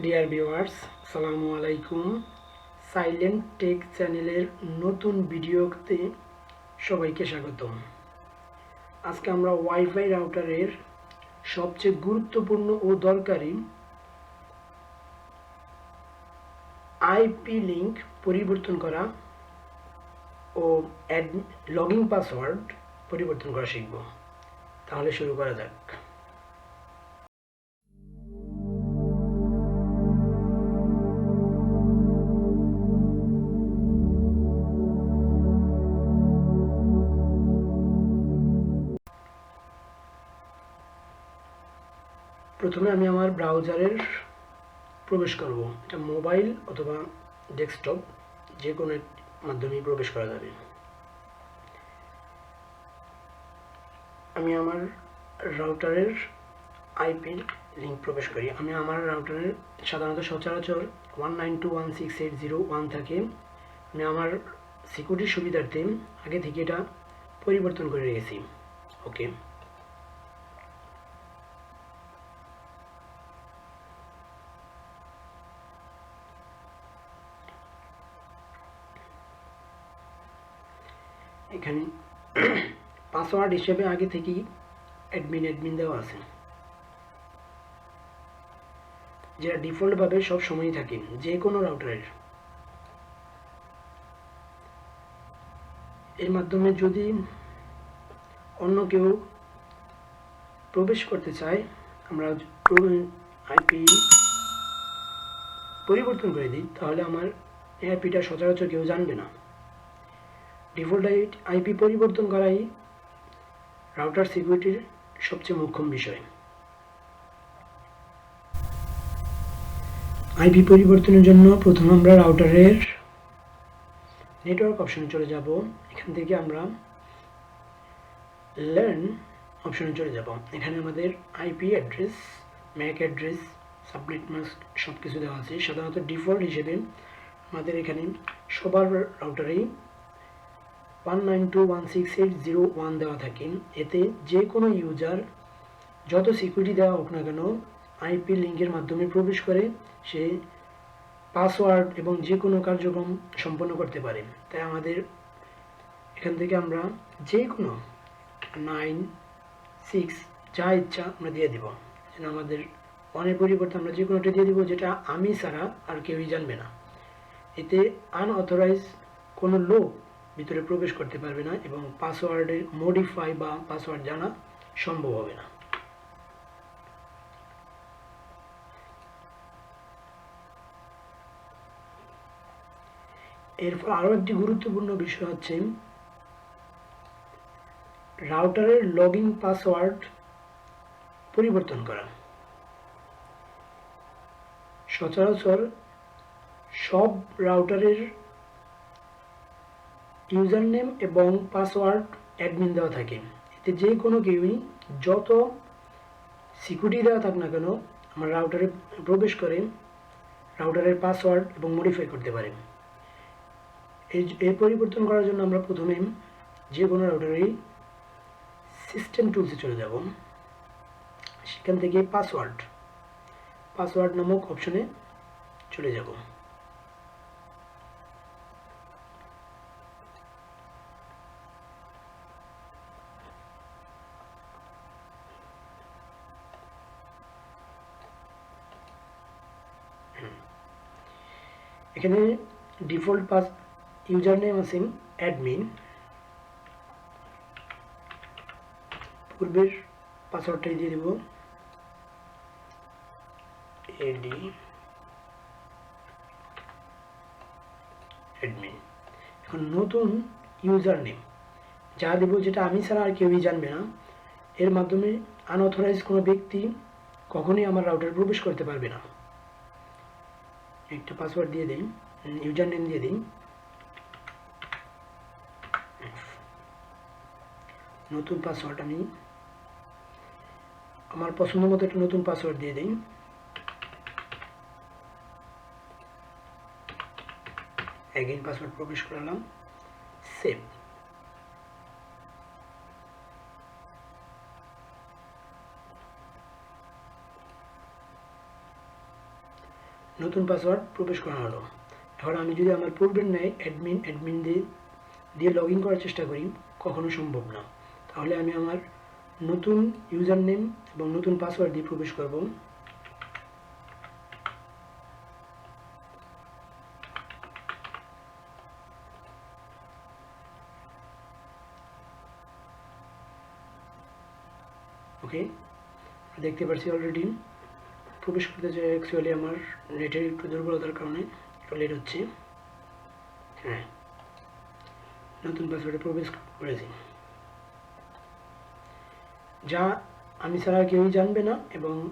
Dear viewers আসসালামু আলাইকুম silent take চ্যানেলের নতুন ভিডিওতে সবাইকে স্বাগতম। আজকে আমরা ওয়াইফাই রাউটারের সবচেয়ে গুরুত্বপূর্ণ ও দরকারি আইপি লিংক পরিবর্তন করা ও অ্যাড লগইন পাসওয়ার্ড পরিবর্তন করা শিখব। তাহলে শুরু করা যাক। প্রথমে আমি আমার ব্রাউজারের প্রবেশ করব। এটা মোবাইল অথবা ডেস্কটপ যে কোনো একটি মাধ্যমেই প্রবেশ করা যাবে। আমি আমার রাউটারের আইপি লিঙ্ক প্রবেশ করি। আমি আমার রাউটারের সাধারণত সচরাচর one nine two one six eight zero one থাকে। আমি আমার সিকিউরিটির সুবিধার্থে আগে থেকে এটা পরিবর্তন করে রেখেছি। ওকে। এখানে পাসওয়ার্ড হিসেবে আগে থেকেই অ্যাডমিন অ্যাডমিন দেওয়া আছে। যেটা ডিফল্টভাবে সব সময়ই থাকে যে কোনো রাউটারের এর মাধ্যমে যদি অন্য কেউ প্রবেশ করতে চায়, আমরা আইপি পরিবর্তন করে দিই, তাহলে আমার এআইপিটা সচরাচর কেউ জানবে না। ডিফল্ট আইপি পরিবর্তন করাই রাউটার সিকিউরিটির সবচেয়ে মুখ্য বিষয়। আইপি পরিবর্তনের জন্য প্রথম আমরা রাউটারের নেটওয়ার্ক অপশনে চলে যাব। এখান থেকে আমরা লার্ন অপশনে চলে যাব। এখানে আমাদের IP address MAC address subnet mask সব কিছু দেওয়া আছে। সাধারণত ডিফল্ট হিসেবে আমাদের এখানে সবার রাউটারেই one nine two one six eight zero one দেওয়া থাকে। এতে যে কোনো ইউজার যত সিকিউরিটি দেওয়া হোক না কেন আইপি লিঙ্কের মাধ্যমে প্রবেশ করে, সে পাসওয়ার্ড এবং যে কোনো কার্যক্রম সম্পন্ন করতে পারে। তাই আমাদের এখান থেকে আমরা যে কোনো নাইন সিক্স যা ইচ্ছা আমরা দিয়ে দিব। আমাদের অনেক পরিবর্তে আমরা যে কোনোটা দিয়ে দিব, যেটা আমি ছাড়া আর কেউই জানবে না। এতে আনঅথরাইজ কোনো লোক ভিতরে প্রবেশ করতে পারবে না এবং পাসওয়ার্ডের মডিফাই বা পাসওয়ার্ড জানা সম্ভব হবে না। এরপর আরও একটি গুরুত্বপূর্ণ বিষয় হচ্ছে রাউটারের লগ ইন পাসওয়ার্ড পরিবর্তন করা। সচরাচর সব রাউটারের ইউজার নেম এবং পাসওয়ার্ড অ্যাডমিন দেওয়া থাকে। এতে যে কোনো কেউই যত সিকিউরিটি দেওয়া থাক না কেন, আমার রাউটারে প্রবেশ করে, রাউটারের পাসওয়ার্ড এবং মডিফাই করতে পারে। এই এই পরিবর্তন করার জন্য আমরা প্রথমে যে কোনো রাউটারেই সিস্টেম টুলসে চলে যাব। সেখান থেকে পাসওয়ার্ড পাসওয়ার্ড নামক অপশনে চলে যাব। এখানে ডিফল্ট পাস ইউজার নেম আছে অ্যাডমিন। পূর্বের পাসওয়ার্ডটাই দিয়ে দেব। এডি অ্যাডমিন এখন নতুন ইউজার নেম যা দেব যেটা আমি ছাড়া আর কেউই জানবে না। এর মাধ্যমে আনঅথরাইজ কোনো ব্যক্তি কখনোই আমার রাউটারে প্রবেশ করতে পারবে না। একটা পাসওয়ার্ড দিয়ে দিন ইউজার নেম দিয়ে দিন। নতুন পাসওয়ার্ড আমি আমার পছন্দ মতো একটা নতুন পাসওয়ার্ড দিয়ে দিন। এগেইন পাসওয়ার্ড প্রবেশ করালাম। সেভ নতুন পাসওয়ার্ড প্রবেশ করা হলো। এখন আমি যদি আমার পূর্বের ন্যায় অ্যাডমিন অ্যাডমিন দিয়ে দিয়ে লগ ইন করার চেষ্টা করি, কখনো সম্ভব না। তাহলে আমি আমার নতুন ইউজার নেম এবং নতুন পাসওয়ার্ড দিয়ে প্রবেশ করব। ওকে দেখতে পাচ্ছি অলরেডি প্রবেশ করতে যে অ্যাকচুয়ালি আমার নেটের একটু দুর্বলতার কারণে একটু লেট হচ্ছে। হ্যাঁ। নতুন পাসওয়ার্ডে প্রবেশ করেছি। যা আমি ছাড়া কেউই জানবে না এবং